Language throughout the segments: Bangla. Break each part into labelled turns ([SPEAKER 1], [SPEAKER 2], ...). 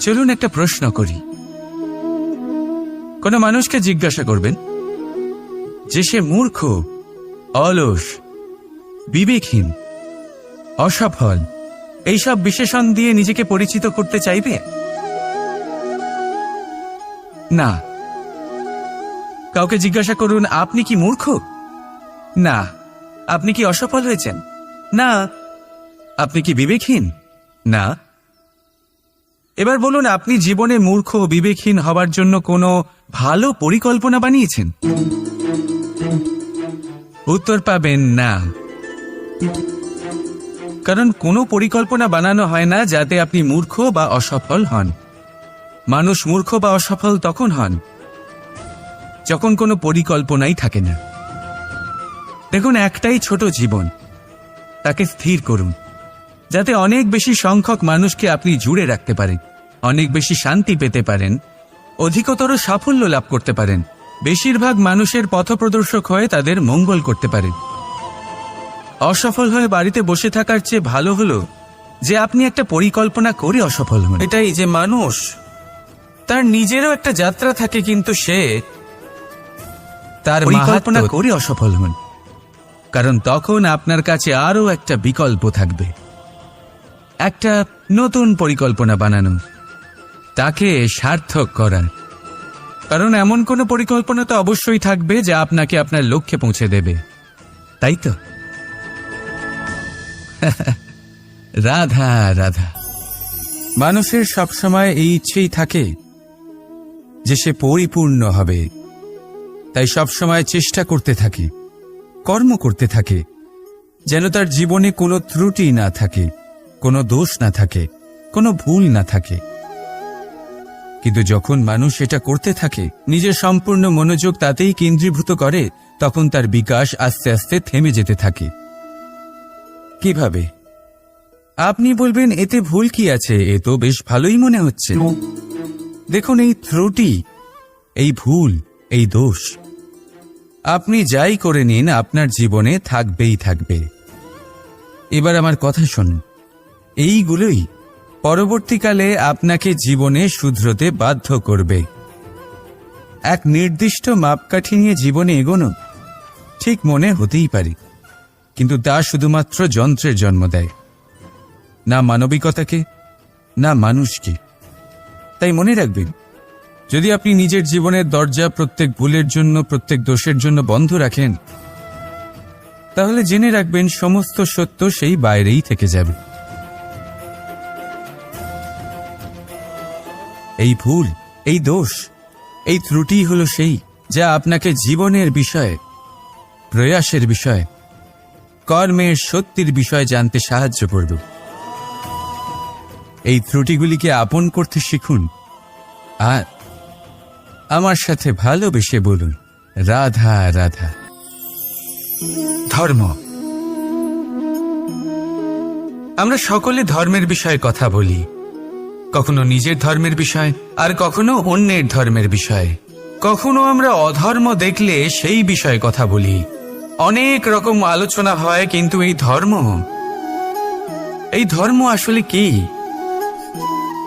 [SPEAKER 1] চলুন একটা প্রশ্ন করি। কোনো মানুষকে জিজ্ঞাসা করবেন, যে সে মূর্খ, অলস, বিবেকহীন, অসফল, এইসব বিশেষণ দিয়ে নিজেকে পরিচিত করতে চাইবে? না। কাউকে জিজ্ঞাসা করুন, আপনি কি মূর্খ? না। আপনি কি অসফল হয়েছেন? না। আপনি কি বিবেকহীন? না। এবার বলুন, আপনি জীবনে মূর্খ, বিবেকহীন হবার জন্য কোনো ভালো পরিকল্পনা বানিয়েছেন? উত্তর পাবেন, না। কারণ কোনো পরিকল্পনা বানানো হয় না যাতে আপনি মূর্খ বা অসফল হন। মানুষ মূর্খ বা অসফল তখন হন, যখন কোনো পরিকল্পনাই থাকে না। দেখুন, একটাই ছোট জীবন, তাকে স্থির করুন, যাতে অনেক বেশি সংখ্যক মানুষকে আপনি জুড়ে রাখতে পারেন। অনেক বেশি শান্তি পেতে পারেন অধিকতর সাফল্য লাভ করতে পারেন। বেশিরভাগ মানুষের পথপ্রদর্শক হয়ে তাদের মঙ্গল করতে পারেন। অসফল হয়ে বাড়িতে বসে থাকার চেয়ে ভালো হলো যে আপনি একটা পরিকল্পনা করে অসফল হন। এটাই যে মানুষ তার নিজেরও একটা যাত্রা থাকে কিন্তু সে তার পরিকল্পনা করে অসফল হন। কারণ তখন আপনার কাছে আরও একটা বিকল্প থাকবে। একটা নতুন পরিকল্পনা বানানো তাকে সার্থক করার। কারণ এমন কোনো পরিকল্পনা তো অবশ্যই থাকবে যা আপনাকে আপনার লক্ষ্যে পৌঁছে দেবে। তাই তো? রাধা রাধা। মানুষের সবসময় এই ইচ্ছেই থাকে যে সে পরিপূর্ণ হবে। তাই সবসময় চেষ্টা করতে থাকে, কর্ম করতে থাকে, যেন তার জীবনে কোনো ত্রুটি না থাকে, কোনো দোষ না থাকে, কোনো ভুল না থাকে। কিন্তু যখন মানুষ এটা করতে থাকে, নিজের সম্পূর্ণ মনোযোগ তাতেই কেন্দ্রীভূত করে, তখন তার বিকাশ আস্তে আস্তে থেমে যেতে থাকে। কীভাবে? আপনি বলবেন, এতে ভুল কি আছে? এ তো বেশ ভালোই মনে হচ্ছে। দেখুন, এই ত্রুটি, এই ভুল, এই দোষ, আপনি যাই করে নিন, আপনার জীবনে থাকবেই থাকবে। এবার আমার কথা শুনুন। এইগুলোই পরবর্তীকালে আপনাকে জীবনে শুধরতে বাধ্য করবে। এক নির্দিষ্ট মাপকাঠি নিয়ে জীবনে এগোনো ঠিক মনে হতেই পারে, কিন্তু তা শুধুমাত্র যন্ত্রের জন্ম দেয়, না মানবিকতাকে, না মানুষকে। তাই মনে রাখবেন, যদি আপনি নিজের জীবনের দরজা প্রত্যেক ভুলের জন্য, প্রত্যেক দোষের জন্য বন্ধ রাখেন, তাহলে জেনে রাখবেন সমস্ত সত্য সেই বাইরেই থেকে যাবে। এই ভুল, এই দোষ, এই ত্রুটি হলো সেই যা আপনাকে জীবনের বিষয়ে, প্রয়াসের বিষয়, কর্মের সত্যির বিষয় জানতে সাহায্য করবে। এই ত্রুটিগুলিকে আপন করতে শিখুন। আর আমার সাথে ভালোবেসে বলুন, রাধা রাধা। ধর্ম। আমরা সকলে ধর্মের বিষয়ে কথা বলি। কখনো নিজের ধর্মের বিষয়, আর কখনো অন্যের ধর্মের বিষয়। কখনো আমরা অধর্ম দেখলে সেই বিষয়ে কথা বলি। অনেক রকম আলোচনা হয়, কিন্তু এই ধর্ম? এই ধর্ম আসলে কি?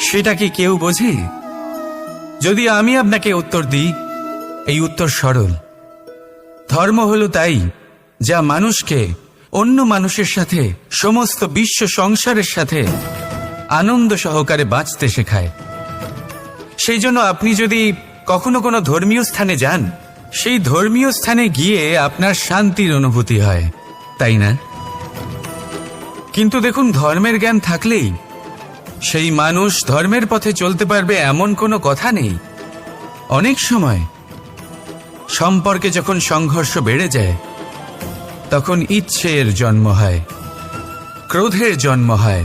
[SPEAKER 1] সেটা কি কেউ বোঝে? যদি আমি আপনাকে উত্তর দিই, এই উত্তর সরল। ধর্ম হলো তাই, যা মানুষকে, অন্য মানুষের সাথে, সমস্ত বিশ্ব সংসারের সাথে আনন্দ সহকারে বাঁচতে শেখায়। সেই জন্য আপনি যদি কখনো কোনো ধর্মীয় স্থানে যান, সেই ধর্মীয় স্থানে গিয়ে আপনার শান্তির অনুভূতি হয়, তাই না? কিন্তু দেখুন, ধর্মের জ্ঞান থাকলেই সেই মানুষ ধর্মের পথে চলতে পারবে এমন কোনো কথা নেই। অনেক সময় সম্পর্কে যখন সংঘর্ষ বেড়ে যায়, তখন ইচ্ছের জন্ম হয়, ক্রোধের জন্ম হয়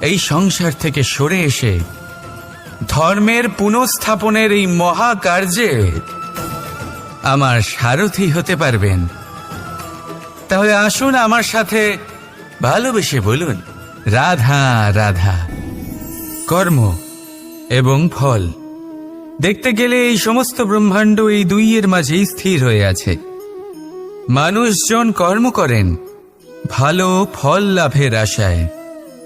[SPEAKER 1] এই সংসার থেকে সরে এসে ধর্মের পুনঃস্থাপনের এই মহাকার্যে আমার সারথি হতে পারবেন। তাহলে আসুন আমার সাথে ভালোবেসে বলুন, রাধা রাধা, কর্ম এবং ফল। দেখতে গেলে এই সমস্ত ব্রহ্মাণ্ড এই দুইয়ের মাঝেই স্থির হয়ে আছে। মানুষজন কর্ম করেন, ভালো ফল লাভের আশায়।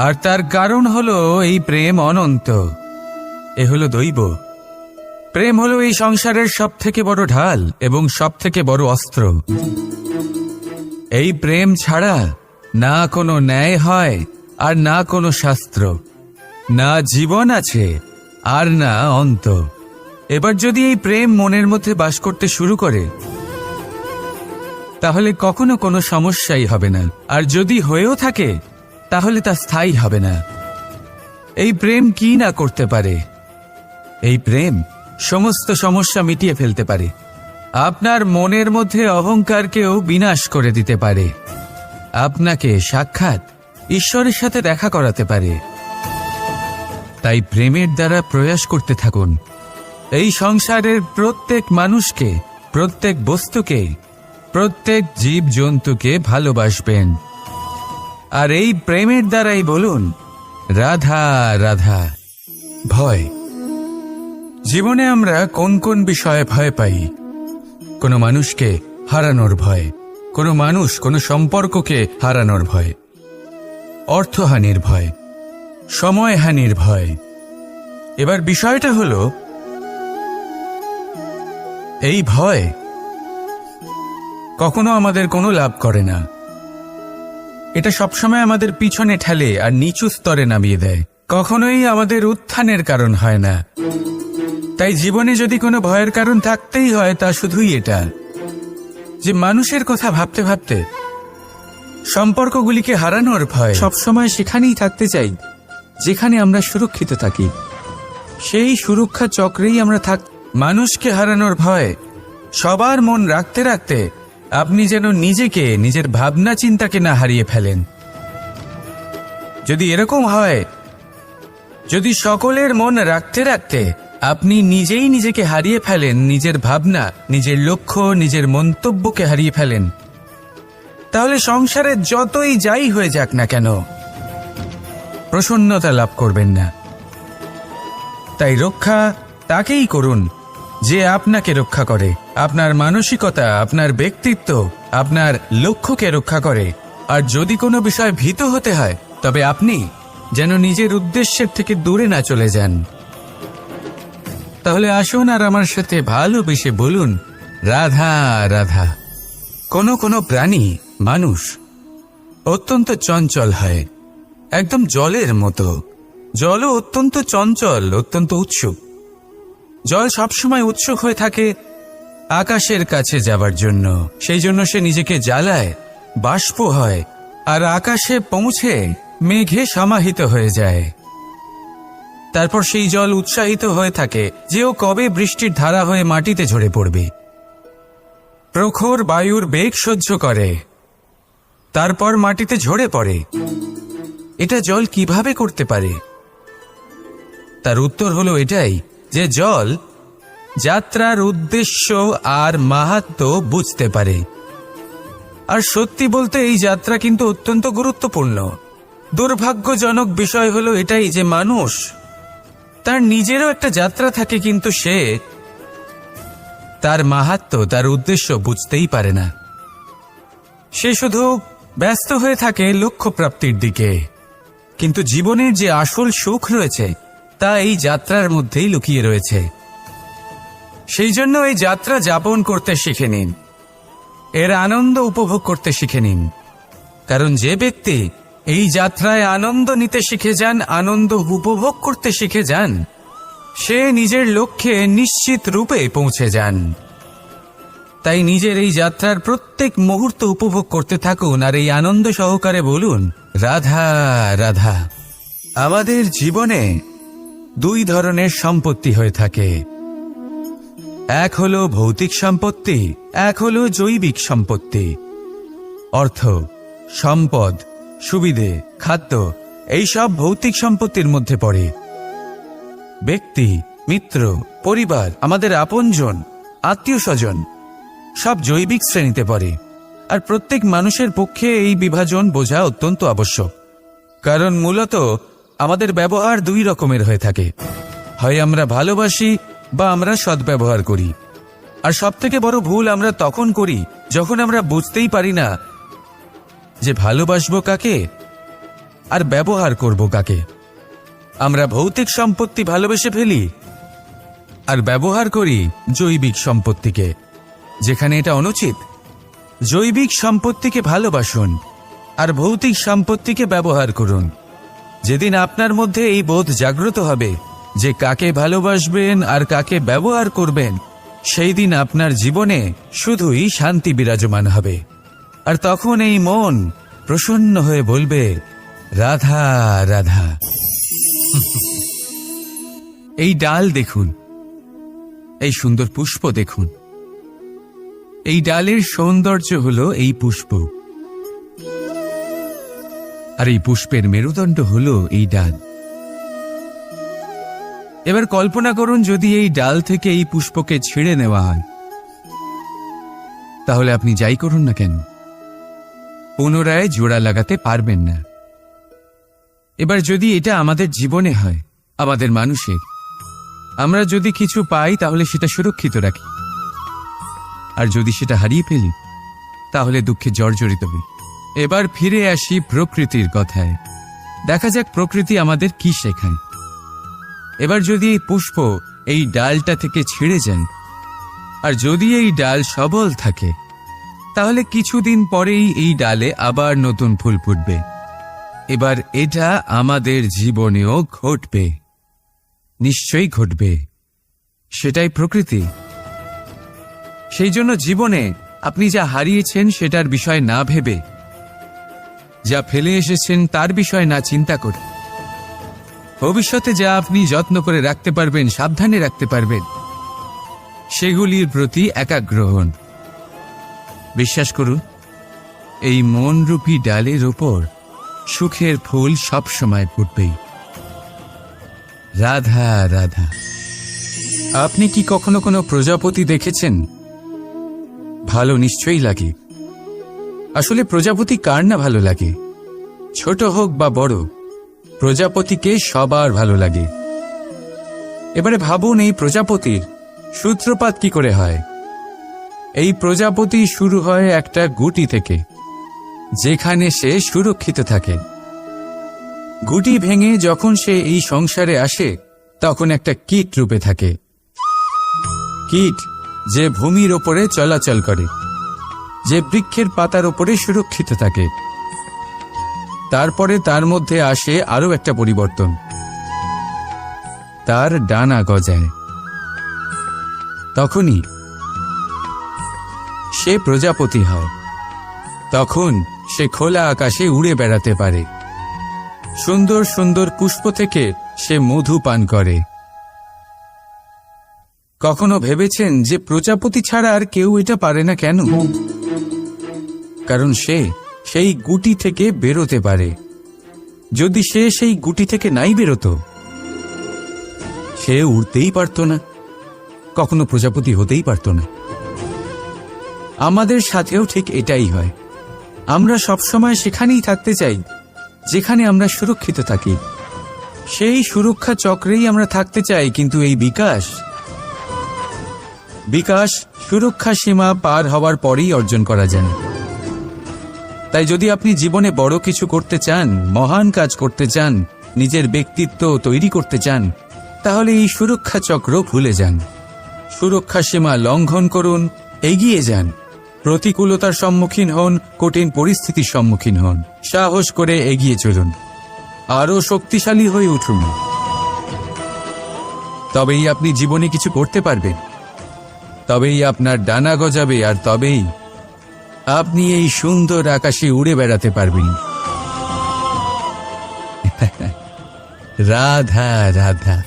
[SPEAKER 1] আর তার কারণ হলো এই প্রেম অনন্ত। এ হলো দৈব। প্রেম হলো এই সংসারের সব থেকে বড় ঢাল এবং সব থেকে বড় অস্ত্র। এই প্রেম ছাড়া না কোনো ন্যায় হয় আর না কোনো শাস্ত্র। না জীবন আছে আর না অন্ত। এবার যদি এই প্রেম মনের মধ্যে বাস করতে শুরু করে, তাহলে কখনো কোনো সমস্যাই হবে না। আর যদি হয়েও থাকে তাহলে তা স্থায়ী হবে না। এই প্রেম কি না করতে পারে? এই প্রেম সমস্ত সমস্যা মিটিয়ে ফেলতে পারে। আপনার মনের মধ্যে অহংকারকেও বিনাশ করে দিতে পারে। আপনাকে সাক্ষাৎ ঈশ্বরের সাথে দেখা করাতে পারে। তাই প্রেমের দ্বারা প্রয়াস করতে থাকুন। এই সংসারের প্রত্যেক মানুষকে, প্রত্যেক বস্তুকে, প্রত্যেক জীব জন্তুকে ভালোবাসবেন। আর এই প্রেমের দ্বারাই বলুন, রাধা রাধা, ভয়। জীবনে আমরা কোন কোন বিষয়ে ভয় পাই? কোনো মানুষকে হারানোর ভয়, কোনো মানুষ, কোনো সম্পর্ককে হারানোর ভয়, অর্থহানির ভয়, সময়হানির ভয়। এবার বিষয়টা হলো, এই ভয় কখনো আমাদের কোনো লাভ করে না। এটা সবসময় আমাদের পিছনে ঠেলে আর নিচু স্তরে নামিয়ে দেয়। কখনোই আমাদের উত্থানের কারণ হয় না। তাই জীবনে যদি কোনো ভয়ের কারণ থাকতেই হয়, তা শুধুই এটা যে মানুষের কথা ভাবতে ভাবতে সম্পর্কগুলিকে হারানোর ভয় সবসময় সেখানেই থাকতে চাই, যেখানে আমরা সুরক্ষিত থাকি। সেই সুরক্ষা চক্রেই আমরা থাক, মানুষকে হারানোর ভয় সবার মন রাখতে রাখতে আপনি যেন নিজেকে, নিজের ভাবনা চিন্তাকে না হারিয়ে ফেলেন। যদি এরকম হয়, যদি সকলের মন রাখতে রাখতে আপনি নিজেই নিজেকে হারিয়ে ফেলেন, নিজের ভাবনা, নিজের লক্ষ্য, নিজের মন্তব্যকে হারিয়ে ফেলেন, তাহলে সংসারে যতই যাই হয়ে যাক না কেন, প্রসন্নতা লাভ করবেন না। তাই রক্ষা তাকেই করুন, যে আপনাকে রক্ষা করে। আপনার মানসিকতা, আপনার ব্যক্তিত্ব, আপনার লক্ষ্যকে রক্ষা করে। আর যদি কোনো বিষয় ভীত হতে হয়, তবে আপনি যেন নিজের উদ্দেশ্যের থেকে দূরে না চলে যান। তাহলে আসুন আর আমার সাথে ভালোবেসে বলুন, রাধা রাধা। কোনো কোনো প্রাণী, মানুষ অত্যন্ত চঞ্চল হয়, একদম জলের মতো। জলও অত্যন্ত চঞ্চল, অত্যন্ত উৎসুক। জল সবসময় উৎসুক হয়ে থাকে আকাশের কাছে যাবার জন্য। সেই জন্য সে নিজেকে জ্বালায়, বাষ্প হয়, আর আকাশে পৌঁছে মেঘে সমাহিত হয়ে যায়। তারপর সেই জল উৎসাহিত হয়ে থাকে যে ও কবে বৃষ্টির ধারা হয়ে মাটিতে ঝরে পড়বে। প্রখর বায়ুর বেগ সহ্য করে, তারপর মাটিতে ঝরে পড়ে। এটা জল কীভাবে করতে পারে? তার উত্তর হলো এটাই, যে জল যাত্রার উদ্দেশ্য আর মাহাত্ম বুঝতে পারে। আর সত্যি বলতে এই যাত্রা কিন্তু অত্যন্ত গুরুত্বপূর্ণ। দুর্ভাগ্যজনক বিষয় হলো এটাই যে মানুষ, তার নিজেরও একটা যাত্রা থাকে কিন্তু সে তার মাহাত্ম, তার উদ্দেশ্য বুঝতেই পারে না। সে শুধু ব্যস্ত হয়ে থাকে লক্ষ্য প্রাপ্তির দিকে। কিন্তু জীবনের যে আসল সুখ রয়েছে, তা এই যাত্রার মধ্যেই লুকিয়ে রয়েছে। সেই জন্য এই যাত্রা যাপন করতে শিখে নিন। এর আনন্দ উপভোগ করতে শিখে নিন। কারণ যে ব্যক্তি এই যাত্রায় আনন্দ নিতে শিখে যান, আনন্দ উপভোগ করতে শিখে যান, সে নিজের লক্ষ্যে নিশ্চিত রূপে পৌঁছে যান। তাই নিজের এই যাত্রার প্রত্যেক মুহূর্ত উপভোগ করতে থাকুন আর এই আনন্দ সহকারে বলুন, রাধা রাধা। আমাদের জীবনে দুই ধরনের সম্পত্তি হয়ে থাকে। এক হলো ভৌতিক সম্পত্তি, এক হলো জৈবিক সম্পত্তি। অর্থ, সম্পদ, সুবিধে, খাদ্য, এই সব ভৌতিক সম্পত্তির মধ্যে পড়ে। ব্যক্তি, মিত্র, পরিবার, আমাদের আপনজন আত্মীয় স্বজন সব জৈবিক শ্রেণীতে পড়ে। আর প্রত্যেক মানুষের পক্ষে এই বিভাজন বোঝা অত্যন্ত আবশ্যক। কারণ মূলত আমাদের ব্যবহার দুই রকমের হয়ে থাকে। হয় আমরা ভালোবাসি বা আমরা সদ্ব্যবহার করি। আর সব থেকে বড় ভুল আমরা তখন করি, যখন আমরা বুঝতেই পারি না যে ভালোবাসবো কাকে আর ব্যবহার করব কাকে। আমরা ভৌতিক সম্পত্তি ভালোবেসে ফেলি আর ব্যবহার করি জৈবিক সম্পত্তিকে। যেখানে এটা অনুচিত, জৈবিক সম্পত্তিকে ভালোবাসুন আর ভৌতিক সম্পত্তিকে ব্যবহার করুন। যেদিন আপনার মধ্যে এই বোধ জাগ্রত হবে যে কাকে ভালোবাসবেন আর কাকে ব্যবহার করবেন, সেই দিন আপনার জীবনে শুধুই শান্তি বিরাজমান হবে। আর তখন এই মন প্রসন্ন হয়ে বলবে, রাধা রাধা। এই ডাল দেখুন, এই সুন্দর পুষ্প দেখুন। এই ডালের সৌন্দর্য হল এই পুষ্প। আর এই পুষ্পের মেরুদণ্ড হল এই ডাল। এবার কল্পনা করুন যদি এই ডাল থেকে এই পুষ্পকে ছিঁড়ে নেওয়া হয়। তাহলে আপনি যাই করুন না কেন? পুনরায় জোড়া লাগাতে পারবেন না। এবার যদি এটা আমাদের জীবনে হয়, আমাদের মানুষের, আমরা যদি কিছু পাই তাহলে সেটা সুরক্ষিত রাখি। আর যদি সেটা হারিয়ে ফেলি, তাহলে দুঃখে জর্জরিত হই। এবার ফিরে আসি প্রকৃতির কথায়। দেখা যাক প্রকৃতি আমাদের কি শেখায়। এবার যদি এই পুষ্প এই ডালটা থেকে ছিঁড়ে যান আর যদি এই ডাল সবল থাকে, তাহলে কিছুদিন পরেই এই ডালে আবার নতুন ফুল ফুটবে। এবার এটা আমাদের জীবনেও ঘটবে। নিশ্চয়ই ঘটবে। সেটাই প্রকৃতি। সেই জন্য জীবনে আপনি যা হারিয়েছেন সেটার বিষয় না ভেবে, যা ফেলে এসেছেন তার বিষয় না চিন্তা করে। ভবিষ্যতে যা আপনি যত্ন করে রাখতে পারবেন, সাবধানে রাখতে পারবেন, সেগুলির প্রতি একাগ্র হন। বিশ্বাস করুন, এই মনরূপী ডালের ওপর সুখের ফুল সব সময় ফুটবেই। রাধা রাধা। আপনি কি কখনো কোনো প্রজাপতি দেখেছেন? ভালো নিশ্চয়ই লাগে। আসলে প্রজাপতি কার না ভালো লাগে? ছোট হোক বা বড় প্রজাপতিকে সবার ভালো লাগে। এবারে ভাবুন এই প্রজাপতির সূত্রপাত কি করে হয়। এই প্রজাপতি শুরু হয় একটা গুটি থেকে, যেখানে সে সুরক্ষিত থাকে। গুটি ভেঙে যখন সে এই সংসারে আসে, তখন একটা কীট রূপে থাকে। কীট যে ভূমির ওপরে চলাচল করে, যে বৃক্ষের পাতার ওপরে সুরক্ষিত থাকে। তারপরে তার মধ্যে আসে আরও একটা পরিবর্তন। তার ডানা গজায়। তখনই সে প্রজাপতি হয়। তখন সে খোলা আকাশে উড়ে বেড়াতে পারে। সুন্দর সুন্দর পুষ্প থেকে সে মধু পান করে। কখনো ভেবেছেন যে প্রজাপতি ছাড়া আর কেউ এটা পারে না কেন? কারণ সে সেই গুটি থেকে বেরোতে পারে। যদি সে সেই গুটি থেকে নাই বেরোতো, সে উড়তেই পারত না, কখনো প্রজাপতি হতেই পারত না। আমাদের সাথেও ঠিক এটাই হয়। আমরা সবসময় সেখানেই থাকতে চাই, যেখানে আমরা সুরক্ষিত থাকি। সেই সুরক্ষা চক্রেই আমরা থাকতে চাই, কিন্তু এই বিকাশ বিকাশ সুরক্ষা সীমা পার হওয়ার পরেই অর্জন করা যায়। তাই যদি আপনি জীবনে বড় কিছু করতে চান, মহান কাজ করতে চান, নিজের ব্যক্তিত্ব তৈরি করতে চান, তাহলে এই সুরক্ষা চক্র ভুলে যান। সুরক্ষা সীমা লঙ্ঘন করুন, এগিয়ে যান। প্রতিকূলতার সম্মুখীন হন, কঠিন পরিস্থিতির সম্মুখীন হন। সাহস করে এগিয়ে চলুন। আরও শক্তিশালী হয়ে উঠুন। তবেই আপনি জীবনে কিছু করতে পারবেন। তবেই আপনার ডানা গজাবে, আর তবেই আপনি এই সুন্দর আকাশে উড়ে বেড়াতে পারবেন। রাধা রাধা।